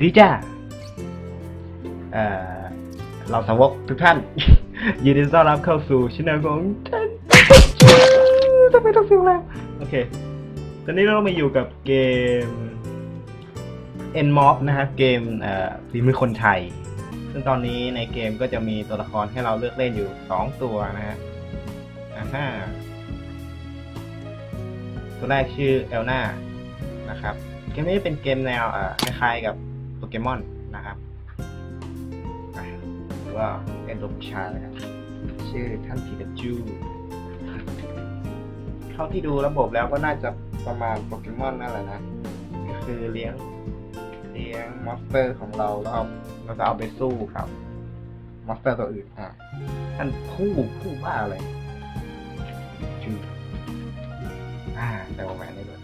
ดีจ้าเออเราสาวกทุกท่าน ยินดีต้อนรับเข้าสู่ช่องของท่านทำไมต้องเสียงแรงโอเค ตอนนี้เรามาอยู่กับเกม N Mob นะครับเกมเอ่อฝีมือคนไทย ซึ่งตอนนี้ในเกมก็จะมีตัวละครให้เราเลือกเล่นอยู่สองตัวนะฮะอ่าฮะตัวแรกชื่อเอลนานะครับ เกมนี้เป็นเกมแนวคล้ายๆกับ โปเกมอนนะครับหรือว่าเอ็นโดชาเลยครับชื่อท่านพีกาจูเท่าที่ดูระบบแล้วก็น่าจะประมาณโปเกมอนนั่นแหละนะ คือเลี้ยงเลี้ยงมอนสเตอร์ของเราแล้วเอาเราจะเอาไปสู้ครับมอนสเตอร์ตัวอื่นอะท่านผู้ผู้บ้าอะไรจูอ่าแต่ว่าแหวนได้ด้วย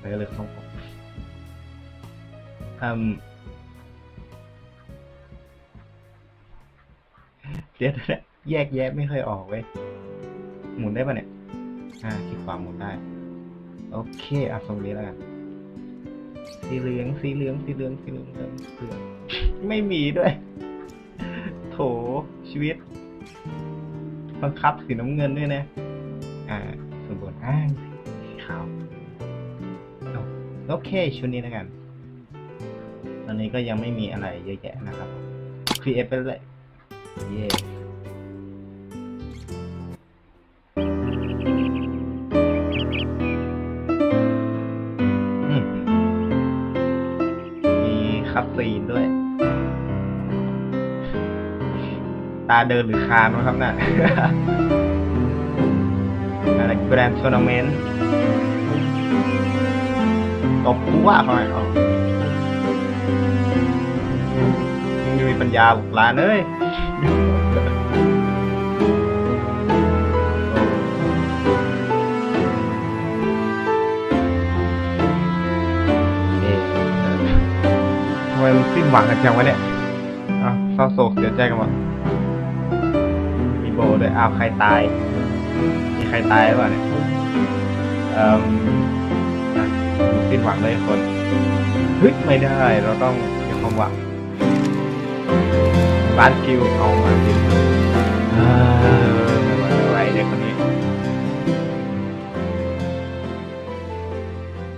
เลยเลืองผม อืมเดี๋ยวนะแยกแยะไม่เคยออกเว้ย หมุนได้ปะเนี่ย อ่าคลิกขวาหมุนได้ โอเคเอาทรงนี้แล้วกัน สีเหลือง สีเหลือง สีเหลือง สีเหลืองเหลืองเหลืองไม่มีด้วย โถ ชีวิตบังคับสีน้ำเงินด้วยนะ อ่าส่วนบนอ่างสีขาว โอเค ชุดนี้แล้วกัน ตอนนี้ก็ยังไม่มีอะไรเยอะแยะนะครับครีเอทไปเลยเย้มีคัตซีนด้วย ตาเดินหรือคานวะครับน่ะอะไรแกรนด์ทัวร์นาเมนต์ตบกูว่าเขาไงเขา ปัญญาบุกลานเอ้ยเอ๊ะทำไมมันสิ้นหวังกันจังวะเนี่ยอะเศร้าโศกเสียใจกันหมดมีโบด้วยอ้าวใครตาย มีใครตายหรือเปล่าเนี่ยเอ่มอะสิ้นหวังเลยคนเฮ้ยไม่ได้เราต้องมีความหวัง บ้านกิวเอามาดิเออไม่ไหวไม่ไหวเด็กคนนี้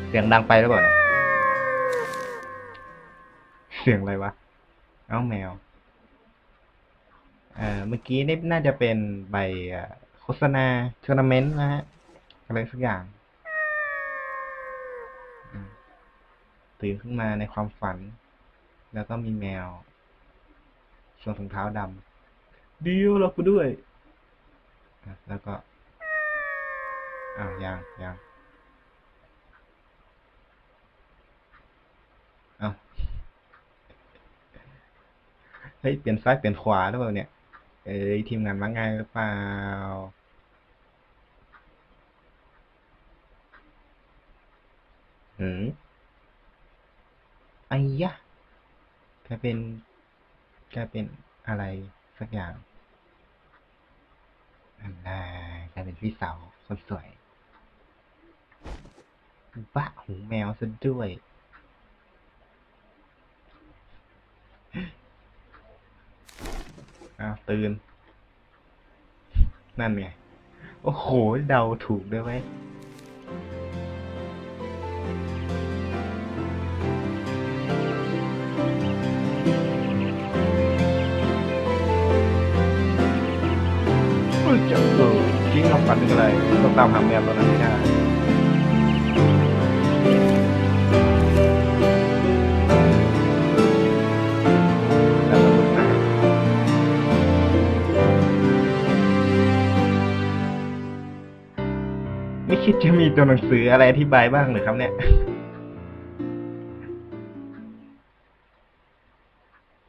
เสียงดังไปหรือเปล่าเนี่ยเสียงอะไรวะ เอ้าแมว เอ่อ เมื่อกี้นี่น่าจะเป็นใบเอ่อโฆษณาทัวร์นาเมนต์นะฮะ อะไรสักอย่างอืมตื่นขึ้นมาในความฝัน แล้วก็มีแมว สวมถุงเท้าดำเดียวเรากูด้วยอะแล้วก็ อ้าวยังยังเอาเฮ้ย เปลี่ยนซ้ายเปลี่ยนขวาหรือเปล่าเนี่ย เอ้ยทีมงานมาง่ายหรือเปล่าหืมไอ้ยะกลายเป็น กายเป็นอะไรสักอย่างอันน่ากลายเป็นพี่สาวคนสวยบ้าหูแมวซะด้วย อ้าว ตื่น นั่นไง โอ้โห เดาถูกด้วยไหม อจริงเราฝันถึงอะไรต้องตามหาแมวตัวนั้นไม่ได้แล้วเราดูนะไม่คิดจะมีตัวหนังสืออะไรอธิบายบ้างเลยครับเนี่ย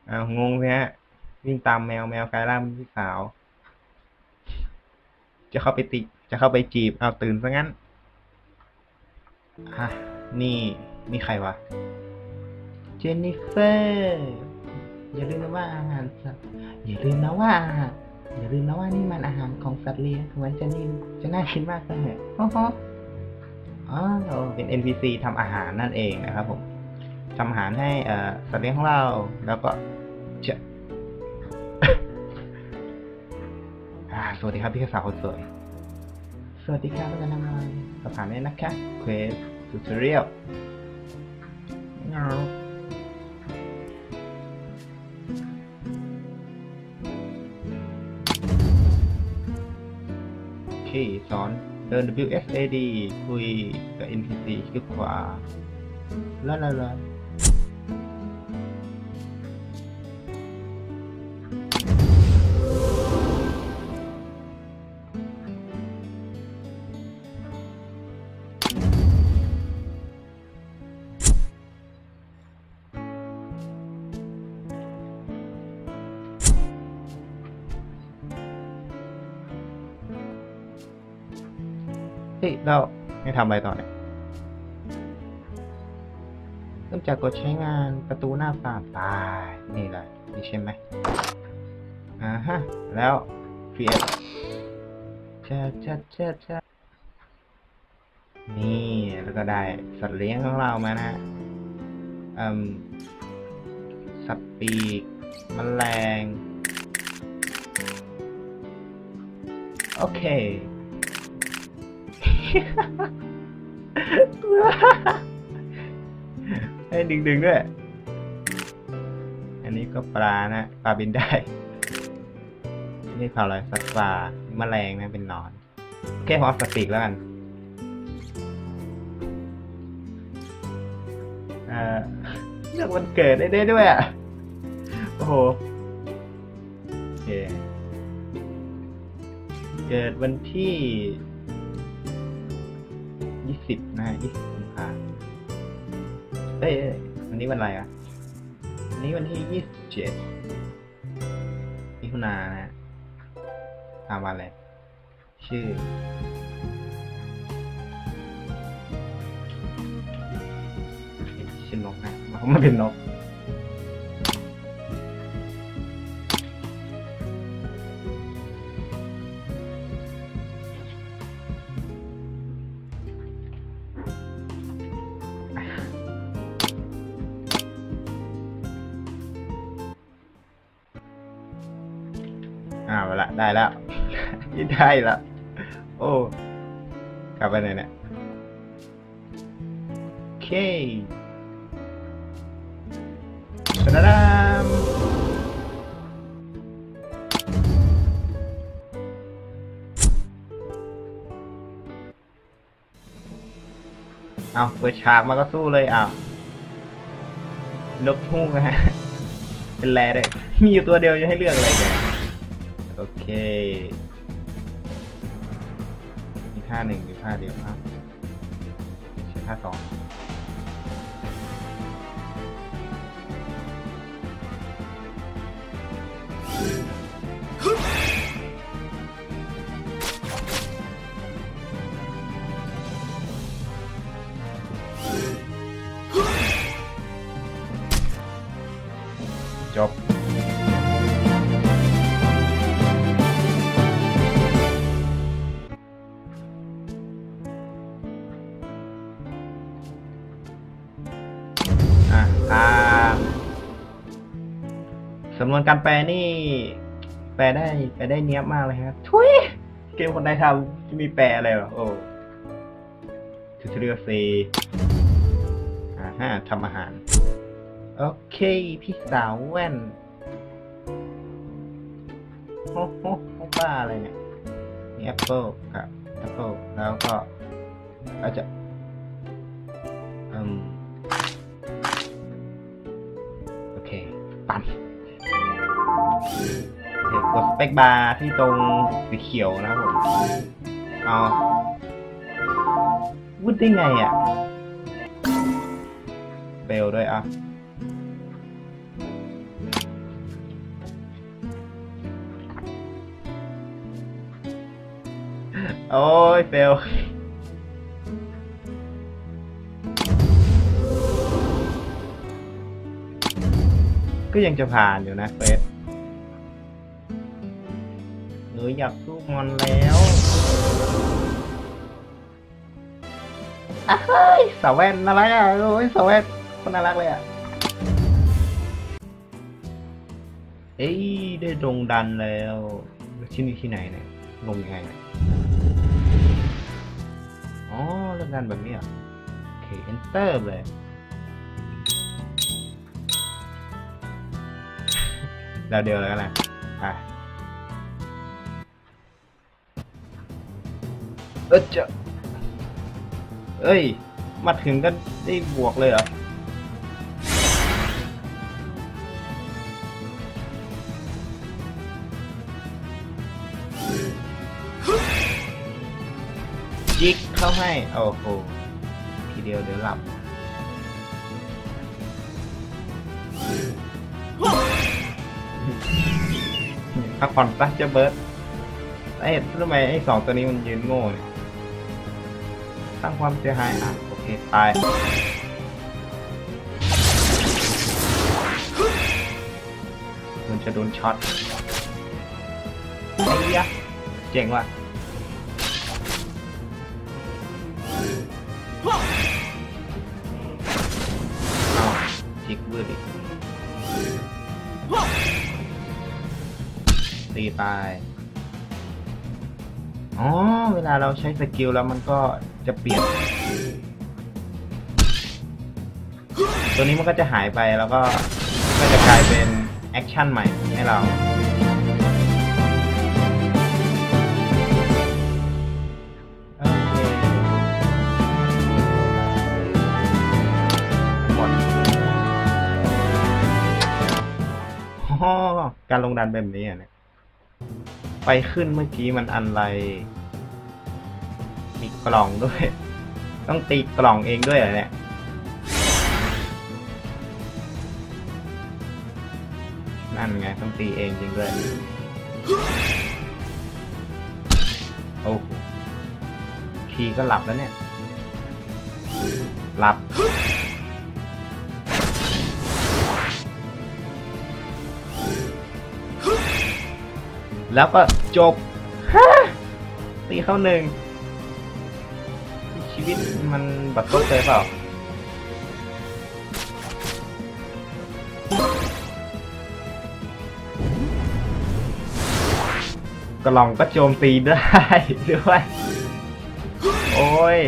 อ้าวงงเลยฮะวิ่งตามแมวแมวกลายร่างเป็นพี่สาว จะเข้าไปติจะเข้าไปจีบเอาตื่นซะงั้นอะนี่นี่ใครวะ เจนนิเฟอร์อย่าลืมนะว่าอาหารสัตว์อย่าลืมนะว่าอาหารอย่าลืมนะว่านี่มันอาหารของสัตว์เลี้ยงถึงมันจะนิ่มจะน่ากินมากเลยโอ้โหอ๋อเป็น NPC ทำอาหารนั่นเองนะครับผมทำอาหารให้สัตว์เลี้ยงของเรา แล้วก็ สวัสดีครับพี่สาวคนสวย สวัสดีครับแล้วกันทำอะไรสอบถามได้นะคะเควสทูตเรียลเงาโอเคสอนเดิน WSAD คุยกับ NPC คลิกขวาแล้วแล้ว ฮ้ยเราให้ทำอะไรต่อเนี่ยเริ่มจากกดใช้งานประตูหน้าต่างตายนี่แหละนี่ใช่ไหมอ่าฮะ แล้ว create ชัดชัดชัดชัดนี่แล้วก็ได้สัตว์เลี้ยงของเรามานะฮะอืมสัตว์ปีกแมลง โอเค ให้ดึงดึงด้วย อันนี้ก็ปลานะ ปลาบินได้นี่เผาอะไรสัตว์ปลาแมลงนะเป็นนอนโอเคผมเอสติกแล้วกันเอ่อเลือกวันเกิดได้ด้วยอะ โอ้โหโอเคเกิดวันที่ สิบนะฮะยี่สิบกุมภาเอ้ยวันนี้วันอะไรอะวันนี้วันที่ยี่สิบเจ็ดมิถุนานะฮะตามวันอะไรชื่อ ชื่อนกนะมันเป็นนก อ้าวละได้แล้วได้แล้ว โอ้กลับไปไหนเนี่ยโอเคตะดามเอาเปิดฉากมาก็สู้เลยอ้าวนกฮูกนะฮะ เป็นแรเลยมีอยู่ตัวเดียวจะให้เลือกอะไรกัน โอเค มีท่าหนึ่งหรือท่าเดียวครับใช้ท่าสองำนวนการแปลนี่ แปลได้ แปลได้เนี้ยบมากเลยครับทุยเกมคนไทยทำจะมีแปลอะไรเหรอโอ้ทูตเรียซีอ่าฮะทำอาหาร โอเค พี่สาวแว่นโอ้โหโอ้บ้าอะไรเนี่ยมีแอปเปิลกับแอปเปิลแล้วก็อาจจะอืม เดี๋ยวกดสเปบาร์ที่ตรงสีเขียวนะครับผม เอาวุดได้ไงอะเฟลด้วยอะโอ้ยเฟลก็ยังจะผ่านอยู่นะเฟส หนูอยากสู้มอนแล้วเฮ้ยสาวแว่นน่ารักอะโอ้ยสาวแว่นคนน่ารักเลยอะเอ้ยได้ลงดันแล้วที่นี่ที่ไหนเนี่ยลงยังไงเนี่ยอ๋อเรื่องดันแบบนี้เหรอะโอเค enter เลยเราเดียวแล้วกันนะอะ เออจะเอ้ย มาถึงก็ได้บวกเลยเหรอ จิกเข้าให้ โอ้โห ทีเดียวเดี๋ยวหลับ พักผ่อนซะเจ้าเบิร์ดไอ้ทำไมไอ้สองตัวนี้มันยืนโง่เนี่ย สร้างความเสียหายอะโอเคตายมันจะโดนช็อตไอ้ยะเจ๋งว่ะเอาจิกวืดอีกตีตาย อ๋อ เวลาเราใช้สกิลแล้วมันก็จะเปลี่ยน ตัวนี้มันก็จะหายไปแล้วก็ก็จะกลายเป็นแอคชั่นใหม่ให้เราโอเคหมดอ๋อการลงดันแบบนี้อะเนี่ย ไปขึ้นเมื่อกี้มันอันไร มีกล่องด้วย ต้องตีกล่องเองด้วยเหรอเนี่ยนั่นไงต้องตีเองจริงด้วยโอ้โหทีก็หลับแล้วเนี่ย หลับ แล้วก็จบตีเข้าหนึ่ง ชีวิตมันบัดซบเลยเปล่า กล่องก็โจมตีได้ด้วย โอ้ย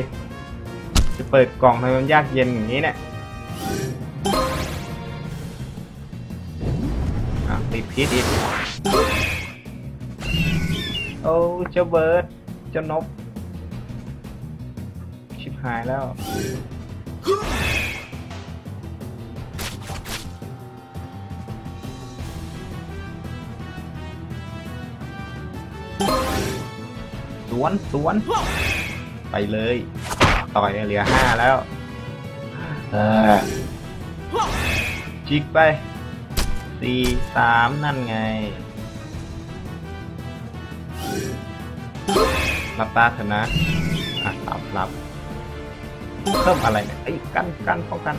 จะเปิดกล่องทำไมมันยากเย็นอย่างนี้เนี่ยอะติดพิษอีก โอ้เจ้าเบิร์ดเจ้านก ชิบหายแล้ว สวน สวน ไปเลย ต่อยเหลือห้าแล้วจิกไปสี่สามนั่นไง รับตาเถอะนะอะรับรับเพิ่มอะไรเนี่ยไอ้ยกันกันป้องกัน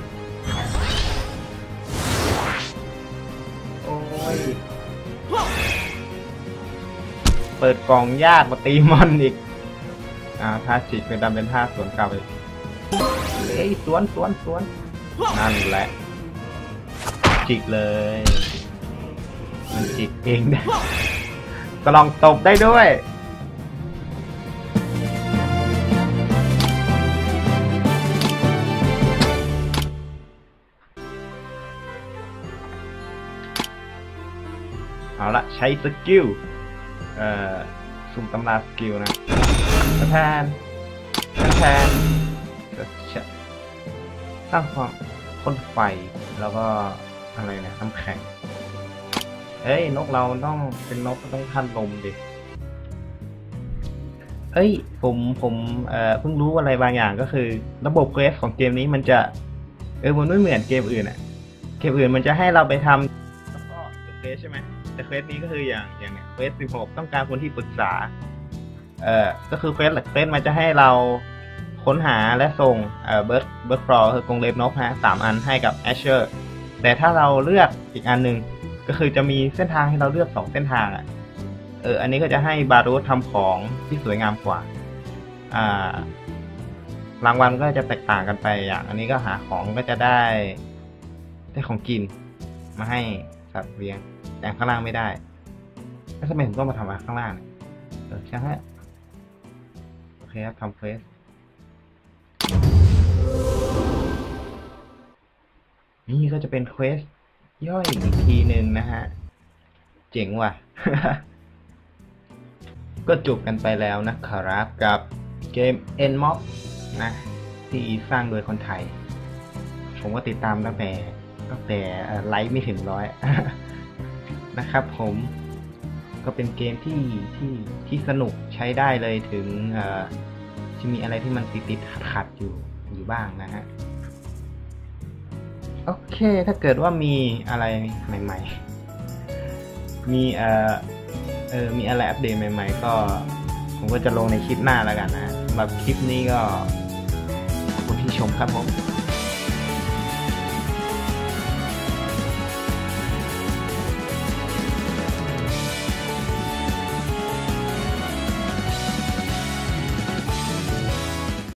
โอ้ย เปิดกล่องยากมาตีมอนอีก อ่าท่าจิกเป็นดำเป็นท่าสวนกลับไปเอ้ยสวนสวนสวนนั่นแหละจิกเลย มันจิกเองได้กลองตบได้ด้วย เอาละใช้สกิลเอ่อสุ่มตำราสกิลนะแทนแทนสร้างความพ่นไฟแล้วก็อะไรนะน้ำแข็งเอ้ยนกเราต้องเป็นนกต้องทันลมดิเอ้ยผมผมเอ่อเพิ่งรู้อะไรบางอย่างก็คือ ระบบเควสของเกมนี้มันจะ เออมันไม่เหมือนเกมอื่นอะเกมอื่นมันจะให้เราไปทำแล้วก็จบเควสใช่ไหม แต่เควสนี้ก็คืออย่างอย่างเนี้ยเควส16ต้องการคนที่ปรึกษา เอ่อก็คือเควสเควสมันจะให้เราค้นหาและส่งเอ่อเบิร์ดเบิร์ดฟลอคือกรงเล็บนกฮะสามอันให้กับแอชเชอร์แต่ถ้าเราเลือกอีกอันหนึ่งก็คือจะมีเส้นทางให้เราเลือกสองเส้นทางอะเอออันนี้ก็จะให้บารูททำของที่สวยงามกว่า อ่ารางวัลก็จะแตกต่างกันไปอย่างอันนี้ก็หาของก็จะได้ได้ของกินมาให้สัตว์เลี้ยง แต่ข้างล่างไม่ได้ แล้วทำไมถึงต้องมาทำอะข้างล่างเนี่ยเออช่างฮะโอเคครับทำเควสนี่ก็จะเป็นเควสย่อยอีกทีหนึ่งนะฮะ เจ๋งว่ะ ก็จบกันไปแล้วนะครับกับเกม n m o b นะ ที่สร้างโดยคนไทย ผมก็ติดตามตั้งแต่ตั้งแต่ไลฟ์ไม่ถึงร้อย นะครับผมก็เป็นเกมที่ที่ที่สนุกใช้ได้เลยถึงจะมีอะไรที่มันติดติดขัดขัดๆอยู่อยู่บ้างนะฮะโอเค ถ้าเกิดว่ามีอะไรใหม่ ๆ มีเอ่อเออมีอะไรอัปเดตใหม่ ๆ ก็ผมก็จะลงในคลิปหน้าแล้วกันนะสำหรับคลิปนี้ก็ขอบคุณที่ชมครับผม